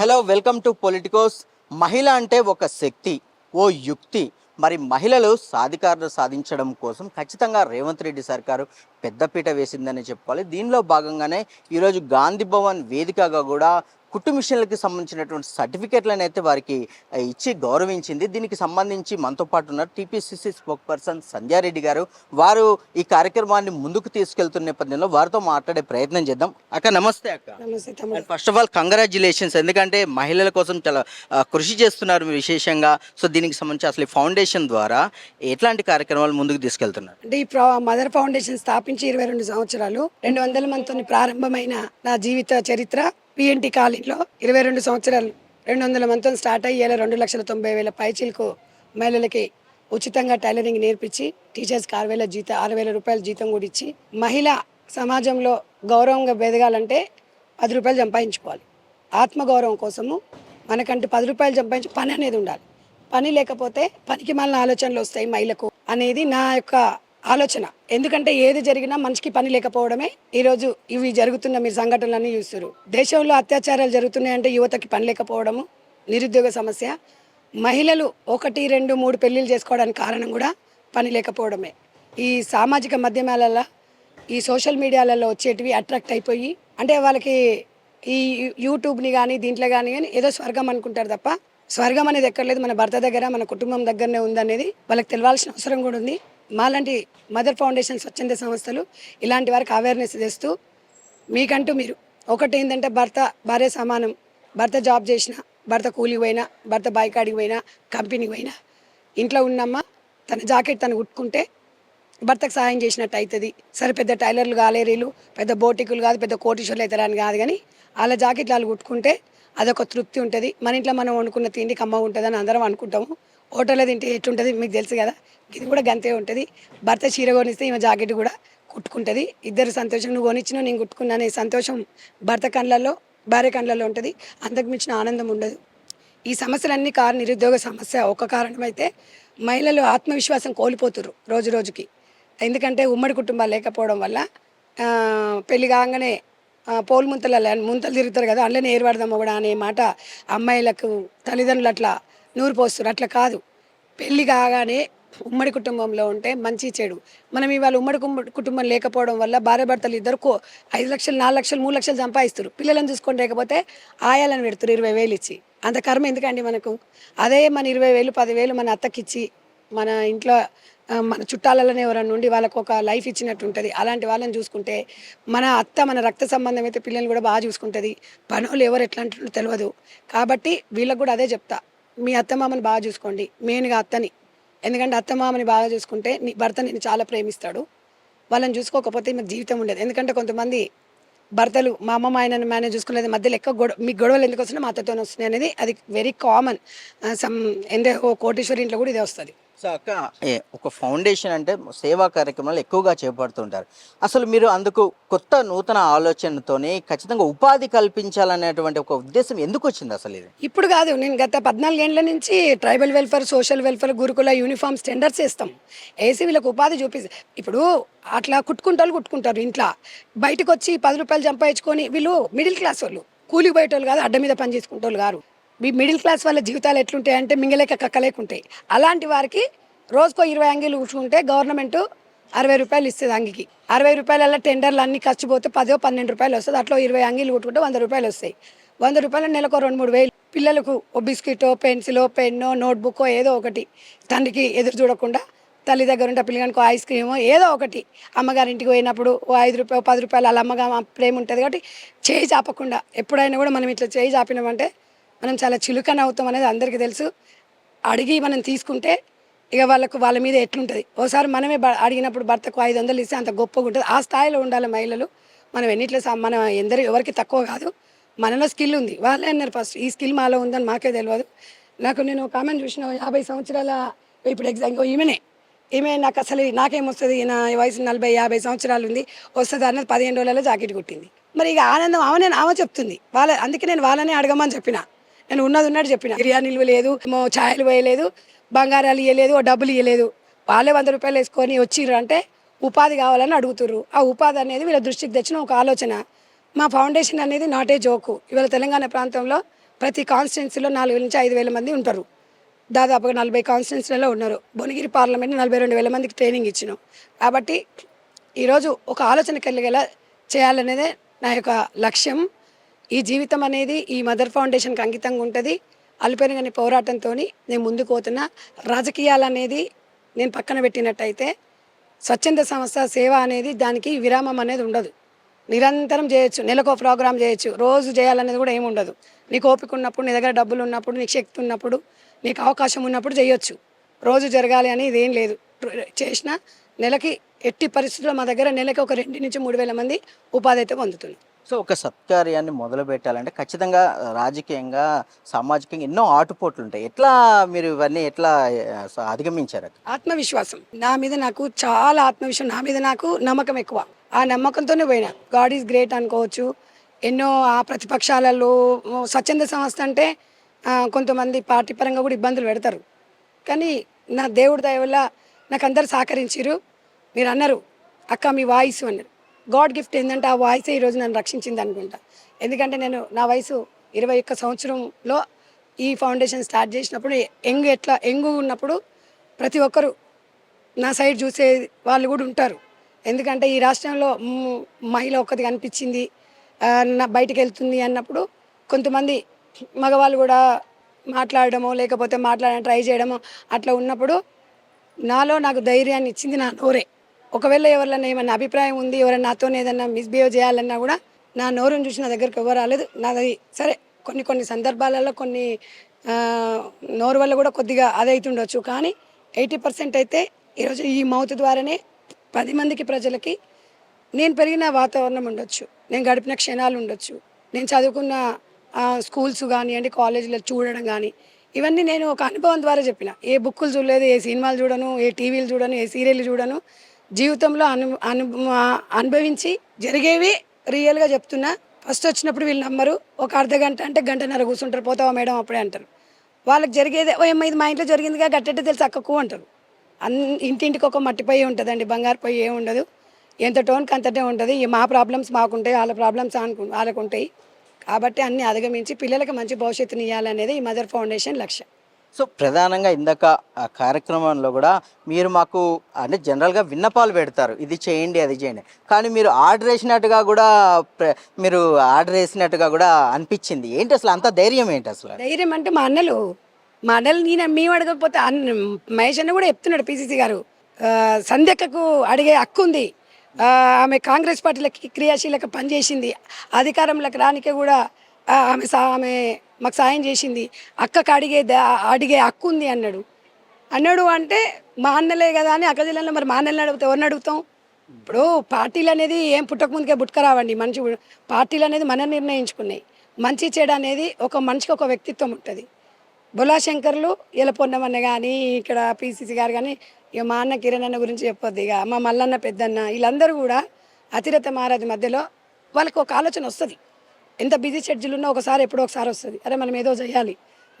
Hello welcome to Politicos. మహిళ అంటే ఒక శక్తి ఓ యుక్తి. మరి మహిళలు సాధికారత సాధించడం కోసం ఖచ్చితంగా రేవంత్ రెడ్డి సర్కారు పెద్దపీట వేసిందని చెప్పుకోవాలి. దీనిలో భాగంగానే ఈరోజు గాంధీ భవన్ వేదికగా కూడా కుట్టు మిషన్లకు సంబంధించినటువంటి సర్టిఫికేట్లను అయితే వారికి ఇచ్చి గౌరవించింది. దీనికి సంబంధించి మనతో పాటు ఉన్నారు టీపీసీసీ స్పోక్ పర్సన్ సంధ్యారెడ్డి గారు. వారు ఈ కార్యక్రమాన్ని ముందుకు తీసుకెళ్తున్న నేపథ్యంలో వారితో మాట్లాడే ప్రయత్నం చేద్దాం. అక్క నమస్తే అక్క. ఫస్ట్ ఆఫ్ ఆల్ కంగ్రాచులేషన్స్ ఎందుకంటే మహిళల కోసం చాలా కృషి చేస్తున్నారు విశేషంగా. సో దీనికి సంబంధించి అసలు ఈ ఫౌండేషన్ ద్వారా ఎట్లాంటి కార్యక్రమాలు ముందుకు తీసుకెళ్తున్నారు? అంటే ఈ మదర్ ఫౌండేషన్ స్థాపించి ఇరవై రెండు సంవత్సరాలు. రెండు వందల మందితో ప్రారంభమైన నా జీవిత చరిత్ర. పిఎన్టీ కాలేజీలో ఇరవై రెండు సంవత్సరాలు రెండు వందల మందితో స్టార్ట్ అయ్యేలా రెండు లక్షల తొంభై వేల పైచీలకు మహిళలకి ఉచితంగా టైలరింగ్ నేర్పించి టీచర్స్కి ఆరు వేల జీతం ఆరు వేల రూపాయల జీతం కూడా ఇచ్చి మహిళ సమాజంలో గౌరవంగా ఎదగాలంటే పది రూపాయలు సంపాదించుకోవాలి. ఆత్మగౌరవం కోసము మనకంటే పది రూపాయలు సంపాదించి పని అనేది ఉండాలి. పని లేకపోతే పనికి మళ్ళీ ఆలోచనలు వస్తాయి మహిళకు అనేది నా యొక్క ఆలోచన. ఎందుకంటే ఏది జరిగినా మనిషికి పని లేకపోవడమే ఈరోజు ఇవి జరుగుతున్న మీరు సంఘటనలన్నీ చూస్తారు దేశంలో అత్యాచారాలు జరుగుతున్నాయంటే యువతకి పని లేకపోవడము నిరుద్యోగ సమస్య. మహిళలు ఒకటి రెండు మూడు పెళ్ళిళ్ళు చేసుకోవడానికి కారణం కూడా పని లేకపోవడమే. ఈ సామాజిక మాధ్యమాలలో ఈ సోషల్ మీడియాలలో వచ్చేటివి అట్రాక్ట్ అయిపోయి అంటే వాళ్ళకి ఈ యూట్యూబ్ని కానీ దీంట్లో కానీ కానీ ఏదో స్వర్గం అనుకుంటారు తప్ప స్వర్గం అనేది ఎక్కర్లేదు. మన భర్త దగ్గర మన కుటుంబం దగ్గరనే ఉందనేది వాళ్ళకి తెలియాల్సిన అవసరం కూడా ఉంది. మాలాంటి మదర్ ఫౌండేషన్ స్వచ్ఛంద సంస్థలు ఇలాంటి వారికి అవేర్నెస్ తెస్తూ మీకంటూ మీరు ఒకటి ఏంటంటే భర్త భార్య సమానం భర్త జాబ్ చేసిన భర్త కూలికి పోయినా భర్త బైకాడికి పోయినా కంపెనీకి పోయినా ఇంట్లో ఉన్నమ్మ తన జాకెట్ తను కుట్టుకుంటే భర్తకు సహాయం చేసినట్టు అవుతుంది సరే పెద్ద టైలర్లు గాలేరీలు పెద్ద బోటికులు కాదు పెద్ద కోటీశ్వర్లు అవుతారని కాదు కానీ వాళ్ళ జాకెట్లు వాళ్ళు కుట్టుకుంటే అదొక తృప్తి ఉంటుంది. మన ఇంట్లో మనం వండుకున్న తిండి కమ్మ ఉంటుందని అందరం అనుకుంటాము. హోటల్లో తింటే ఎట్టుంటుంది మీకు తెలుసు కదా? ఇది కూడా గంతే ఉంటుంది. భర్త చీర కొనిస్తే ఈమె జాకెట్ కూడా కుట్టుకుంటుంది. ఇద్దరు సంతోషం. నువ్వు కొనిచ్చినా నేను కుట్టుకున్నా అనే సంతోషం భర్త కండ్లలో భార్య కండ్లలో ఉంటుంది. అంతకు మించిన ఆనందం ఉండదు. ఈ సమస్యలన్నీ కారణ నిరుద్యోగ సమస్య. ఒక కారణం అయితే మహిళలు ఆత్మవిశ్వాసం కోల్పోతున్నారు రోజు రోజుకి. ఎందుకంటే ఉమ్మడి కుటుంబాలు లేకపోవడం వల్ల పెళ్ళి కాగానే పోల్ పోలు ముంతల ముంతలు తిరుగుతారు కదా అందులోనే ఏర్పడదాం కూడా అనే మాట అమ్మాయిలకు తల్లిదండ్రులు అట్లా నూరు పోస్తున్నారు అట్లా కాదు. పెళ్ళి కాగానే ఉమ్మడి కుటుంబంలో ఉంటే మంచి చెడు. మనం ఇవాళ ఉమ్మడి కుటుంబం లేకపోవడం వల్ల భార్య భర్తలు ఇద్దరు కో ఐదు లక్షలు నాలుగు లక్షలు మూడు లక్షలు సంపాదిస్తారు పిల్లలను చూసుకొని లేకపోతే ఆయాలని పెడతారు ఇరవై వేలు ఇచ్చి. అంత కర్మ ఎందుకండి మనకు? అదే మన ఇరవై వేలు పదివేలు మన అత్తకిచ్చి మన ఇంట్లో మన చుట్టాలలోనే ఎవరన్నా ఉండి వాళ్ళకు ఒక లైఫ్ ఇచ్చినట్టు ఉంటుంది. అలాంటి వాళ్ళని చూసుకుంటే మన అత్త మన రక్త సంబంధం అయితే పిల్లల్ని కూడా బాగా చూసుకుంటుంది. పనులు ఎవరు ఎట్లా అంటున్నారో తెలియదు కాబట్టి వీళ్ళకు కూడా అదే చెప్తా. మీ అత్తమామని బాగా చూసుకోండి. మెయిన్గా అత్తని. ఎందుకంటే అత్తమామని బాగా చూసుకుంటే నీ భర్త నేను చాలా ప్రేమిస్తాడు. వాళ్ళని చూసుకోకపోతే మీకు జీవితం ఉండదు. ఎందుకంటే కొంతమంది భర్తలు మా అమ్మ మా మేనేజ్ చూసుకునేది మధ్యలో ఎక్కువ గొడవ మీ గొడవలు ఎందుకు వస్తున్నాయి? మా అత్తతోనే వస్తున్నాయి అనేది అది వెరీ కామన్ సమ్ ఎందే ఓ కోటేశ్వరి ఇంట్లో కూడా ఇదే వస్తుంది. సో అక్క ఒక ఫౌండేషన్ అంటే సేవా కార్యక్రమాలు ఎక్కువగా చేపడుతుంటారు. అసలు మీరు అందుకు కొత్త నూతన ఆలోచనతోనే ఖచ్చితంగా ఉపాధి కల్పించాలనేటువంటి ఒక ఉద్దేశం ఎందుకు వచ్చింది అసలు ఇది? ఇప్పుడు కాదు నేను గత పద్నాలుగేళ్ళ నుంచి ట్రైబల్ వెల్ఫేర్ సోషల్ వెల్ఫేర్ గురుకుల యూనిఫామ్స్ టెండర్స్ ఇస్తాం ఏసీ వీళ్ళకి ఉపాధి చూపిస్తాం ఇప్పుడు అట్లా కుట్టుకుంటారు కుట్టుకుంటారు ఇంట్లో. బయటకు వచ్చి పది రూపాయలు సంపాదించుకొని వీళ్ళు మిడిల్ క్లాస్ వాళ్ళు. కూలికి బయట కాదు అడ్డ మీద పని చేసుకుంటే వాళ్ళు గారు మీ మిడిల్ క్లాస్ వాళ్ళ జీవితాలు ఎట్లుంటాయంటే మింగలేక కక్కలేకుంటాయి. అలాంటి వారికి రోజుకో ఇరవై అంగీలు కూర్చుంటే గవర్నమెంట్ అరవై రూపాయలు ఇస్తుంది అంగికి. అరవై రూపాయల టెండర్లు అన్ని ఖర్చు పోతే పదో పన్నెండు రూపాయలు వస్తుంది. అట్లా ఇరవై అంగీలు కుట్టుకుంటే వంద రూపాయలు వస్తాయి. వంద రూపాయలు నెలకు రెండు మూడు వేలు. పిల్లలకు ఓ బిస్కెటో పెన్సిలో పెన్నో నోట్బుక్కో ఏదో ఒకటి. తండ్రికి ఎదురు చూడకుండా తల్లి దగ్గర ఉంటే పిల్లగానికి ఐస్ క్రీము ఏదో ఒకటి. అమ్మగారింటికి పోయినప్పుడు ఓ ఐదు రూపాయలు పది రూపాయలు అలా అమ్మగా ప్రేమ ఉంటుంది కాబట్టి చేయి చాపకుండా ఎప్పుడైనా కూడా మనం ఇట్లా చేయి చాపినామంటే మనం చాలా చిలుకన అవుతాం అనేది అందరికీ తెలుసు. అడిగి మనం తీసుకుంటే ఇక వాళ్ళకు వాళ్ళ మీద ఎట్లుంటుంది? ఓసారి మనమే అడిగినప్పుడు భర్తకు ఐదు వందలు ఇస్తే అంత గొప్పగా ఉంటుంది. ఆ స్థాయిలో ఉండాలి మహిళలు. మనం ఎన్నిట్లో మనం ఎందరు ఎవరికి తక్కువ కాదు. మనలో స్కిల్ ఉంది. వాళ్ళే అన్నారు ఫస్ట్ ఈ స్కిల్ మాలో ఉందని మాకే తెలియదు నాకు నేను ఒక ఆమెను చూసిన యాభై సంవత్సరాల ఇప్పుడు ఎగ్జామ్ ఇంకో ఈమెనే. ఈమె నాకు అసలు నాకేమొస్తుంది నా వయసు నలభై యాభై సంవత్సరాలు ఉంది. వస్తుంది అన్నది పదిహేను రోజులలో జాకెట్ కుట్టింది. మరి ఇక ఆనందం ఆమె నేను ఆమె చెప్తుంది. వాళ్ళ అందుకే నేను వాళ్ళనే అడగమని చెప్పిన. నేను ఉన్నది ఉన్నట్టు చెప్పిన. బిర్యానీలు ఇవ్వలేదు ఏమో ఛాయలు వేయలేదు బంగారాలు ఇవ్వలేదు ఓ డబ్బులు ఇవ్వలేదు వాళ్ళే వంద రూపాయలు వేసుకొని వచ్చిర్రు అంటే ఉపాధి కావాలని అడుగుతుర్రు. ఆ ఉపాధి అనేది వీళ్ళ దృష్టికి తెచ్చిన ఒక ఆలోచన. మా ఫౌండేషన్ అనేది నాటే జోకు. ఇవాళ తెలంగాణ ప్రాంతంలో ప్రతి కాన్స్టిట్యున్సీలో నాలుగు నుంచి ఐదు వేల మంది ఉంటారు. దాదాపుగా నలభై కాన్స్టిట్యున్సీలలో ఉన్నారు. భువనగిరి పార్లమెంట్ నలభై రెండు వేల మందికి ట్రైనింగ్ ఇచ్చినాం. కాబట్టి ఈరోజు ఒక ఆలోచన కలిగేలా చేయాలనేదే నా యొక్క లక్ష్యం. ఈ జీవితం అనేది ఈ మదర్ ఫౌండేషన్కి అంకితంగా ఉంటుంది. అల్పెరగని పోరాటంతో నేను ముందుకు పోతున్నా. రాజకీయాలు అనేది నేను పక్కన పెట్టినట్టయితే స్వచ్ఛంద సంస్థ సేవ అనేది దానికి విరామం అనేది ఉండదు. నిరంతరం చేయొచ్చు నెలకో ప్రోగ్రామ్ చేయొచ్చు రోజు చేయాలనేది కూడా ఏమి ఉండదు. నీకు ఓపిక ఉన్నప్పుడు నీ దగ్గర డబ్బులు ఉన్నప్పుడు నీకు శక్తి ఉన్నప్పుడు నీకు అవకాశం ఉన్నప్పుడు చేయొచ్చు. రోజు జరగాలి అని ఇదేం లేదు. చేసిన నెలకి ఎట్టి పరిస్థితుల్లో మా దగ్గర నెలకి ఒక రెండు నుంచి మూడు వేల మంది ఉపాధి అయితే పొందుతుంది సో ఒక సత్కార్యాన్ని మొదలు పెట్టాలంటే ఖచ్చితంగా రాజకీయంగా సామాజికంగా ఎన్నో ఆటుపోట్లు ఉంటాయి. ఎట్లా మీరు ఇవన్నీ ఎట్లా అధిగమించారు ఆత్మవిశ్వాసం. నా మీద నాకు చాలా ఆత్మవిశ్వాసం నా మీద నాకు నమ్మకం ఎక్కువ. ఆ నమ్మకంతోనే పోయినా. గాడ్ ఈజ్ గ్రేట్ అనుకోవచ్చు. ఎన్నో ఆ ప్రతిపక్షాలలో స్వచ్ఛంద సంస్థ అంటే కొంతమంది పార్టీ పరంగా కూడా ఇబ్బందులు పెడతారు. కానీ నా దేవుడి దయ వల్ల నాకు అందరు సహకరించారు మీరు అన్నారు అక్క మీ వాయిస్ అన్నారు. గాడ్ గిఫ్ట్ ఏంటంటే ఆ వాయిసే ఈరోజు నన్ను రక్షించింది అనుకుంటా. ఎందుకంటే నేను నా వయసు ఇరవై ఒక్క సంవత్సరంలో ఈ ఫౌండేషన్ స్టార్ట్ చేసినప్పుడు యంగ్ ఎట్లా యంగ్ ఉన్నప్పుడు ప్రతి ఒక్కరు నా సైడ్ చూసే వాళ్ళు కూడా ఉంటారు. ఎందుకంటే ఈ రాష్ట్రంలో మహిళ ఒక్కది కనిపించింది నా బయటికి వెళ్తుంది అన్నప్పుడు కొంతమంది మగవాళ్ళు కూడా మాట్లాడడమో లేకపోతే మాట్లాడడం ట్రై చేయడమో అట్లా ఉన్నప్పుడు నాలో నాకు ధైర్యాన్ని ఇచ్చింది నా నోరే. ఒకవేళ ఎవరైనా ఏమన్నా అభిప్రాయం ఉంది ఎవరైనా నాతో ఏదన్నా మిస్బిహేవ్ చేయాలన్నా కూడా నా నోరుని చూసి నా దగ్గరకు ఎవరు రాలేదు. నాది సరే కొన్ని కొన్ని సందర్భాలలో కొన్ని నోరు వల్ల కూడా కొద్దిగా అదైతుండొచ్చు కానీ ఎయిటీ పర్సెంట్ అయితే ఈరోజు ఈ మౌత్ ద్వారానే పది మందికి ప్రజలకి నేను పెరిగిన వాతావరణం ఉండొచ్చు నేను గడిపిన క్షణాలు ఉండొచ్చు నేను చదువుకున్న స్కూల్స్ కానివ్వండి కాలేజీలో చూడడం కానీ ఇవన్నీ నేను ఒక అనుభవం ద్వారా చెప్పిన. ఏ బుక్కులు చూడలేదు ఏ సినిమాలు చూడను ఏ టీవీలు చూడను ఏ సీరియల్ చూడను. జీవితంలో అను అను అనుభవించి జరిగేవి రియల్గా చెప్తున్నా. ఫస్ట్ వచ్చినప్పుడు వీళ్ళు నమ్మరు. ఒక అర్ధ గంట అంటే గంటన్నర కూర్చుంటారు. పోతావా మేడం అప్పుడే అంటారు. వాళ్ళకి జరిగేదే ఓ అమ్మ ఇది మా ఇంట్లో జరిగిందిగా గట్టెట్టే తెలిసి అక్కకు అంటారు. అన్ ఇంటింటికి ఒక మట్టి పొయ్యి ఉంటుందండి. బంగారు పొయ్యి ఏమి ఉండదు. ఎంత టోన్కి అంతటే ఉంటుంది. మా ప్రాబ్లమ్స్ మాకుంటాయి వాళ్ళ ప్రాబ్లమ్స్ అనుకు వాళ్ళకు ఉంటాయి కాబట్టి అన్ని అధిగమించి పిల్లలకి మంచి భవిష్యత్తుని ఇవ్వాలనేది ఈ మదర్ ఫౌండేషన్ లక్ష్యం. సో ప్రధానంగా ఇందాక ఆ కార్యక్రమంలో కూడా మీరు మాకు అంటే జనరల్గా విన్నపాలు పెడతారు. ఇది చేయండి అది చేయండి. కానీ మీరు ఆర్డర్ వేసినట్టుగా కూడా మీరు ఆర్డర్ వేసినట్టుగా కూడా అనిపించింది. ఏంటి అసలు అంత ధైర్యం ఏంటి అసలు? ధైర్యం అంటే మా అన్నలు. మా అన్నలు నేను మేము అడగకపోతే అన్న మహేష్ అన్న కూడా చెప్తున్నాడు పిసిసి గారు. సంధ్యకకు సంధ్యక్కకు అడిగే హక్కు ఉంది. ఆమె కాంగ్రెస్ పార్టీలకి క్రియాశీలక పనిచేసింది. అధికారంలోకి రానికే కూడా ఆమె సా ఆమె మాకు సాయం చేసింది. అక్కకు అడిగే ద- అడిగే హక్కు ఉంది అన్నాడు. అన్నాడు అంటే మా అన్నలే కదా అని అక్క జిల్లాలో మరి మా అన్నలను అడిగితే ఎవరిని అడుగుతాం? ఇప్పుడు పార్టీలు అనేది ఏం పుట్టక ముందుకే పుట్టుకరావండి మనిషి పార్టీలు అనేది మన నిర్ణయించుకున్నాయి. మంచి చెడు అనేది ఒక మనిషికి ఒక వ్యక్తిత్వం ఉంటుంది. బులా శంకర్లు ఇలా పొన్నమన్న కానీ ఇక్కడ పిసిసి గారు కానీ ఇక మా అన్న కిరణ్ అన్న గురించి చెప్పొద్దు ఇక మా మల్లన్న పెద్దన్న వీళ్ళందరూ కూడా అతిరథ మహారాజు మధ్యలో వాళ్ళకి ఒక ఆలోచన వస్తుంది. ఎంత బిజీ షెడ్యూల్ ఉన్నా ఒకసారి ఎప్పుడో ఒకసారి వస్తుంది. అరే మనం ఏదో చేయాలి.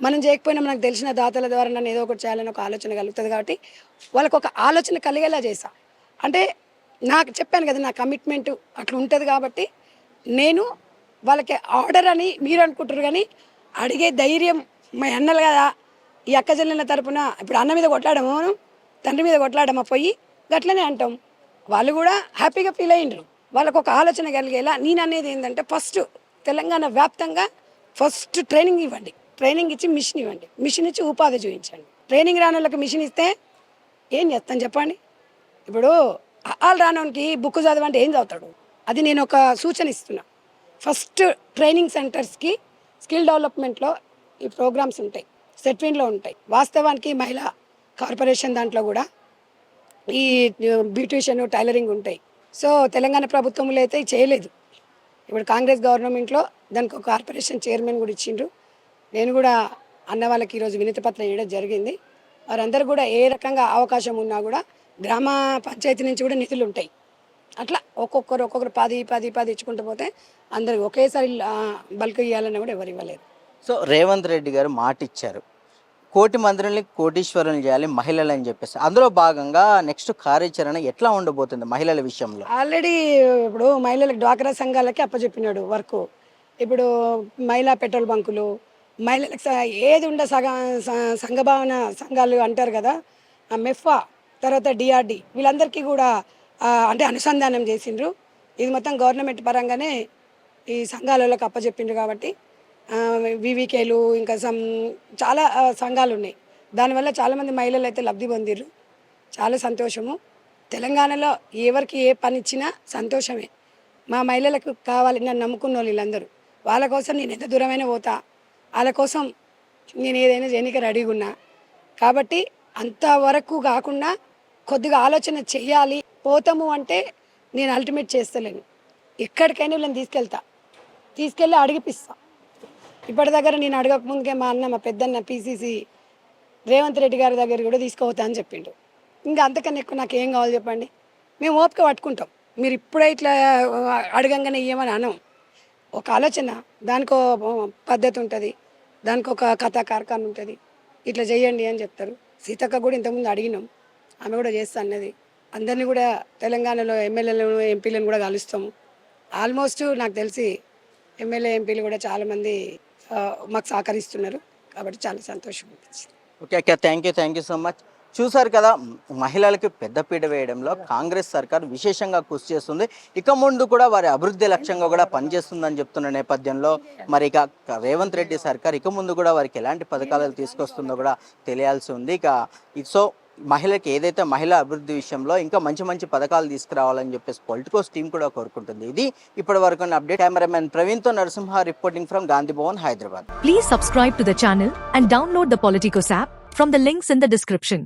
మనం చేయకపోయినా మనకు తెలిసిన దాతల ద్వారా నన్ను ఏదో ఒకటి చేయాలని ఒక ఆలోచన కలుగుతుంది కాబట్టి వాళ్ళకు ఒక ఆలోచన కలిగేలా చేసా అంటే నాకు చెప్పాను కదా నా కమిట్మెంట్ అట్లా ఉంటుంది కాబట్టి నేను వాళ్ళకి ఆర్డర్ అని మీరు అనుకుంటారు కానీ అడిగే ధైర్యం మా అన్నలు కదా. ఈ అక్క చెల్లెల తరపున ఇప్పుడు అన్న మీద కొట్లాడము మనం తండ్రి మీద కొట్లాడమా పోయి గట్లనే అంటాం. వాళ్ళు కూడా హ్యాపీగా ఫీల్ అయ్యిండ్రు. వాళ్ళకు ఒక ఆలోచన కలిగేలా నేను అనేది ఏంటంటే ఫస్ట్ తెలంగాణ వ్యాప్తంగా ఫస్ట్ ట్రైనింగ్ ఇవ్వండి. ట్రైనింగ్ ఇచ్చి మిషన్ ఇవ్వండి. మిషన్ ఇచ్చి ఉపాధి చూపించండి. ట్రైనింగ్ రాని వాళ్ళకి మిషన్ ఇస్తే ఏం చేస్తాను చెప్పండి? ఇప్పుడు ఆల్ రానోనికి బుక్ చదవంటే ఏం చదువుతాడు? అది నేను ఒక సూచన ఇస్తున్నా. ఫస్ట్ ట్రైనింగ్ సెంటర్స్కి స్కిల్ డెవలప్మెంట్లో ఈ ప్రోగ్రామ్స్ ఉంటాయి. సెట్విన్లో ఉంటాయి. వాస్తవానికి మహిళా కార్పొరేషన్ దాంట్లో కూడా ఈ బ్యూటిషియన్ టైలరింగ్ ఉంటాయి. సో తెలంగాణ ప్రభుత్వంలో అయితే చేయలేదు. ఇప్పుడు కాంగ్రెస్ గవర్నమెంట్లో దానికి ఒక కార్పొరేషన్ చైర్మన్ కూడా ఇచ్చిండ్రు. నేను కూడా అన్న వాళ్ళకి ఈరోజు వినతి పత్రం ఇవ్వడం జరిగింది. వారందరూ కూడా ఏ రకంగా అవకాశం ఉన్నా కూడా గ్రామ పంచాయతీ నుంచి కూడా నిధులు ఉంటాయి. అట్లా ఒక్కొక్కరు ఒక్కొక్కరు పది పది పది ఇచ్చుకుంటూ పోతే అందరికి ఒకేసారి బల్క్ ఇవ్వాలన్నా కూడా ఎవరు ఇవ్వలేదు. సో రేవంత్ రెడ్డి గారు మాట ఇచ్చారు కోటి మందిని కోటీశ్వరులు చేయాలి మహిళలు అని చెప్పేసి. అందులో భాగంగా నెక్స్ట్ కార్యాచరణ ఎట్లా ఉండబోతుంది మహిళల విషయంలో? ఆల్రెడీ ఇప్పుడు మహిళలకు డ్వాక్రా సంఘాలకి అప్పచెప్పినాడు వర్క్. ఇప్పుడు మహిళా పెట్రోల్ బంకులు మహిళలకు ఏది ఉండ సగ సంఘభావన సంఘాలు అంటారు కదా ఆ మెఫ్ఫా తర్వాత డిఆర్డి వీళ్ళందరికీ కూడా అంటే అనుసంధానం చేసిండ్రు. ఇది మొత్తం గవర్నమెంట్ పరంగానే ఈ సంఘాలలోకి అప్పచెప్పిండ్రు కాబట్టి వివికేలు ఇంకా సమ్ చాలా సంఘాలు ఉన్నాయి దానివల్ల చాలామంది మహిళలు అయితే లబ్ధి పొందిర్రు. చాలా సంతోషము. తెలంగాణలో ఎవరికి ఏ పని ఇచ్చినా సంతోషమే. మా మహిళలకు కావాలి నన్ను నమ్ముకున్న వాళ్ళు వీళ్ళందరూ. వాళ్ళ కోసం నేను ఎంత దూరమైనా పోతా. వాళ్ళ కోసం నేను ఏదైనా చేయడానికి రెడీగా ఉన్నా. కాబట్టి అంతవరకు కాకుండా కొద్దిగా ఆలోచన చెయ్యాలి. పోతాము అంటే నేను అల్టిమేట్ చేస్తలేను. ఎక్కడికైనా వీళ్ళని తీసుకెళ్తా. తీసుకెళ్ళి అడిగిపిస్తా. ఇప్పటి దగ్గర నేను అడగక ముందుకే మా అన్న మా పెద్దన్న పీసీసీ రేవంత్ రెడ్డి గారి దగ్గర కూడా తీసుకుపోతా అని చెప్పిండు. ఇంకా అంతకన్నా ఎక్కువ నాకు ఏం కావాలి చెప్పండి? మేము ఓపిక పట్టుకుంటాం. మీరు ఇప్పుడే ఇట్లా అడగంగానే ఇయ్యమని అనం ఒక ఆలోచన దానికి పద్ధతి ఉంటుంది దానికి ఒక కథా కార్ఖాన ఉంటుంది ఇట్లా చేయండి అని చెప్తారు. సీతక్క కూడా ఇంతకుముందు అడిగినాం. ఆమె కూడా చేస్తా అన్నది. అందరినీ కూడా తెలంగాణలో ఎమ్మెల్యేలను ఎంపీలను కూడా కలుస్తాము. ఆల్మోస్ట్ నాకు తెలిసి ఎమ్మెల్యే ఎంపీలు కూడా చాలామంది మాకు సహకరిస్తున్నారు. కాబట్టి చాలా సంతోషం అనిపించింది. Okay okay. Thank you thank you so much. చూసారు కదా మహిళలకి పెద్దపీట వేయడంలో కాంగ్రెస్ సర్కార్ విశేషంగా కృషి చేస్తుంది. ఇక ముందు కూడా వారి అభివృద్ధి లక్ష్యంగా కూడా పనిచేస్తుందని చెప్తున్న నేపథ్యంలో మరి ఇక రేవంత్ రెడ్డి సర్కార్ ఇక ముందు కూడా వారికి ఎలాంటి పథకాలు తీసుకొస్తుందో కూడా తెలియాల్సి ఉంది. ఇక సో మహిళకి ఏదైతే మహిళా అభివృద్ధి విషయంలో ఇంకా మంచి మంచి పథకాలు తీసుకురావాలని చెప్పేసి పొలిటికోస్ టీం కూడా కోరుకుంటుంది. ఇది ఇప్పటి వరకు update cameraman ప్రవీణ్తో Narasimha reporting from Gandhi Bhavan Hyderabad please subscribe to the channel and download the Politicos app from the links in the description